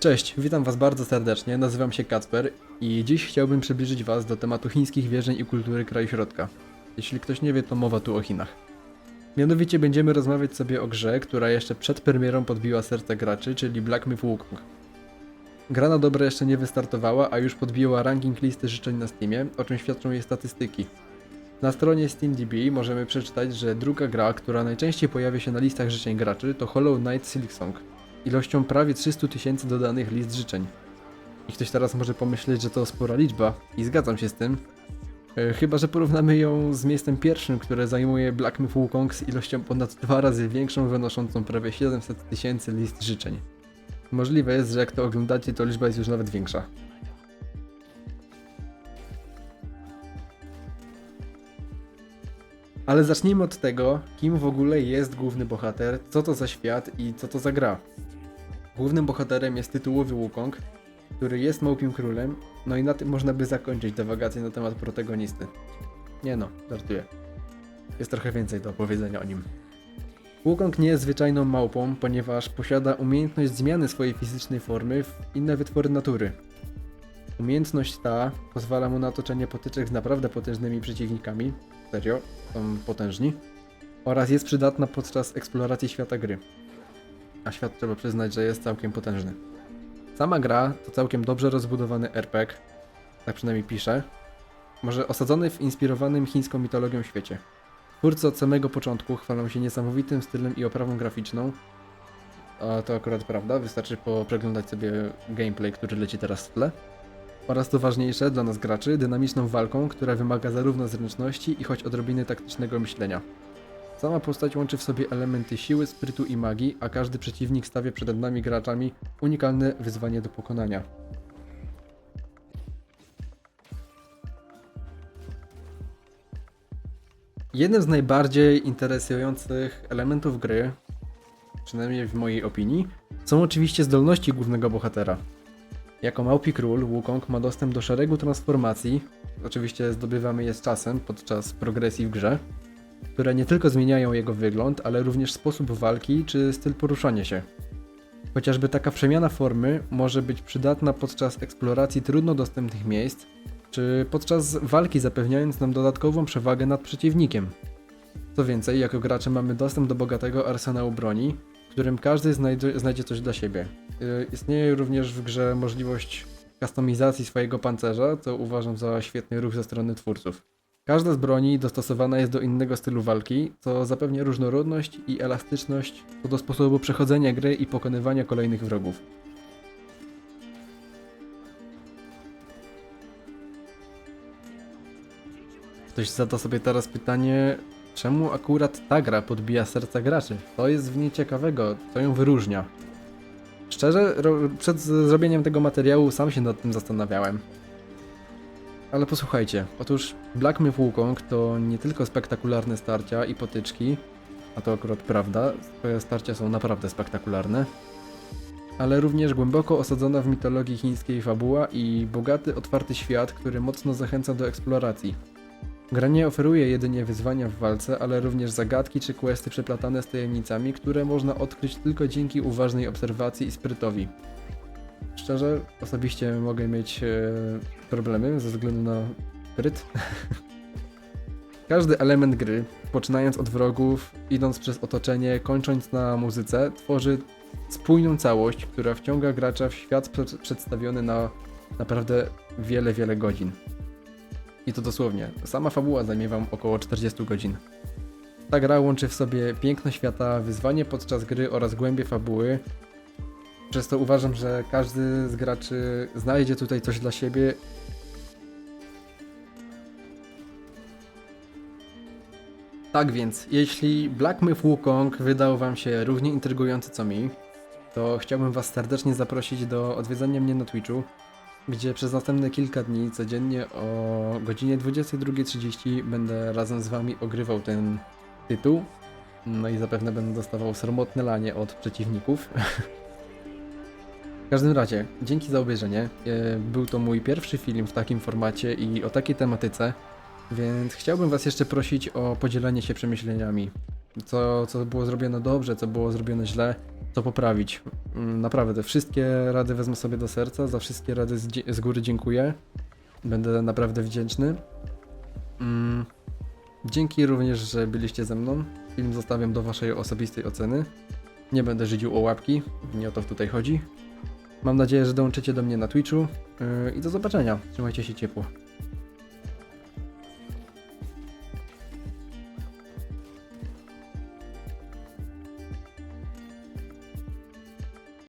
Cześć, witam Was bardzo serdecznie, nazywam się Kacper i dziś chciałbym przybliżyć Was do tematu chińskich wierzeń i kultury kraju środka. Jeśli ktoś nie wie, to mowa tu o Chinach. Mianowicie będziemy rozmawiać sobie o grze, która jeszcze przed premierą podbiła serce graczy, czyli Black Myth Wukong. Gra na dobre jeszcze nie wystartowała, a już podbiła ranking listy życzeń na Steamie, o czym świadczą jej statystyki. Na stronie SteamDB możemy przeczytać, że druga gra, która najczęściej pojawia się na listach życzeń graczy, to Hollow Knight Silksong, ilością prawie 300 tysięcy dodanych list życzeń. I ktoś teraz może pomyśleć, że to spora liczba, i zgadzam się z tym. E, Chyba, że porównamy ją z miejscem pierwszym, które zajmuje Black Myth Wukong z ilością ponad dwa razy większą, wynoszącą prawie 700 tysięcy list życzeń. Możliwe jest, że jak to oglądacie, to liczba jest już nawet większa. Ale zacznijmy od tego, kim w ogóle jest główny bohater, co to za świat i co to za gra. Głównym bohaterem jest tytułowy Wukong, który jest małpim królem, no i na tym można by zakończyć dywagację na temat protagonisty. Nie no, żartuję. Jest trochę więcej do opowiedzenia o nim. Wukong nie jest zwyczajną małpą, ponieważ posiada umiejętność zmiany swojej fizycznej formy w inne wytwory natury. Umiejętność ta pozwala mu na toczenie potyczek z naprawdę potężnymi przeciwnikami, serio, są potężni, oraz jest przydatna podczas eksploracji świata gry. A świat trzeba przyznać, że jest całkiem potężny. Sama gra to całkiem dobrze rozbudowany RPG, tak przynajmniej pisze, może osadzony w inspirowanym chińską mitologią świecie. Twórcy od samego początku chwalą się niesamowitym stylem i oprawą graficzną, a to akurat prawda, wystarczy popreglądać sobie gameplay, który leci teraz w tle. Oraz to ważniejsze dla nas graczy, dynamiczną walką, która wymaga zarówno zręczności i choć odrobiny taktycznego myślenia. Sama postać łączy w sobie elementy siły, sprytu i magii, a każdy przeciwnik stawia przed nami graczami unikalne wyzwanie do pokonania. Jednym z najbardziej interesujących elementów gry, przynajmniej w mojej opinii, są oczywiście zdolności głównego bohatera. Jako małpi król, Wukong ma dostęp do szeregu transformacji, oczywiście zdobywamy je z czasem podczas progresji w grze, które nie tylko zmieniają jego wygląd, ale również sposób walki czy styl poruszania się. Chociażby taka przemiana formy może być przydatna podczas eksploracji trudno dostępnych miejsc, czy podczas walki zapewniając nam dodatkową przewagę nad przeciwnikiem. Co więcej, jako gracze mamy dostęp do bogatego arsenału broni, w którym każdy znajdzie, coś dla siebie. Yy, Istnieje również w grze możliwość kustomizacji swojego pancerza, co uważam za świetny ruch ze strony twórców. Każda z broni dostosowana jest do innego stylu walki, co zapewnia różnorodność i elastyczność co do sposobu przechodzenia gry i pokonywania kolejnych wrogów. Ktoś zada sobie teraz pytanie, czemu akurat ta gra podbija serca graczy? To jest w niej ciekawego, co ją wyróżnia. Szczerze, przed zrobieniem tego materiału sam się nad tym zastanawiałem. Ale posłuchajcie, otóż Black Myth Wukong to nie tylko spektakularne starcia i potyczki, a to akurat prawda, te starcia są naprawdę spektakularne, ale również głęboko osadzona w mitologii chińskiej fabuła i bogaty, otwarty świat, który mocno zachęca do eksploracji. Gra nie oferuje jedynie wyzwania w walce, ale również zagadki czy questy przeplatane z tajemnicami, które można odkryć tylko dzięki uważnej obserwacji i sprytowi. Szczerze, osobiście mogę mieć e, problemy ze względu na spryt. Każdy element gry, poczynając od wrogów, idąc przez otoczenie, kończąc na muzyce, tworzy spójną całość, która wciąga gracza w świat prze- przedstawiony na naprawdę wiele, wiele godzin. I to dosłownie. Sama fabuła zajmie wam około 40 godzin. Ta gra łączy w sobie piękno świata, wyzwanie podczas gry oraz głębie fabuły. Przez to uważam, że każdy z graczy znajdzie tutaj coś dla siebie. Tak więc, jeśli Black Myth Wukong wydał wam się równie intrygujący co mi, to chciałbym was serdecznie zaprosić do odwiedzania mnie na Twitchu, gdzie przez następne kilka dni codziennie o godzinie 22.30 będę razem z wami ogrywał ten tytuł. No i zapewne będę dostawał sromotne lanie od przeciwników. W każdym razie, dzięki za obejrzenie. E, Był to mój pierwszy film w takim formacie i o takiej tematyce, więc chciałbym was jeszcze prosić o podzielenie się przemyśleniami. co, co było zrobione dobrze, co było zrobione źle, co poprawić. Mm, Naprawdę, wszystkie rady wezmę sobie do serca, za wszystkie rady z, z góry dziękuję. Będę naprawdę wdzięczny. Mm, Dzięki również, że byliście ze mną. Film zostawiam do waszej osobistej oceny. Nie będę żydził o łapki, nie o to tutaj chodzi. Mam nadzieję, że dołączycie do mnie na Twitchu yy, i do zobaczenia. Trzymajcie się ciepło.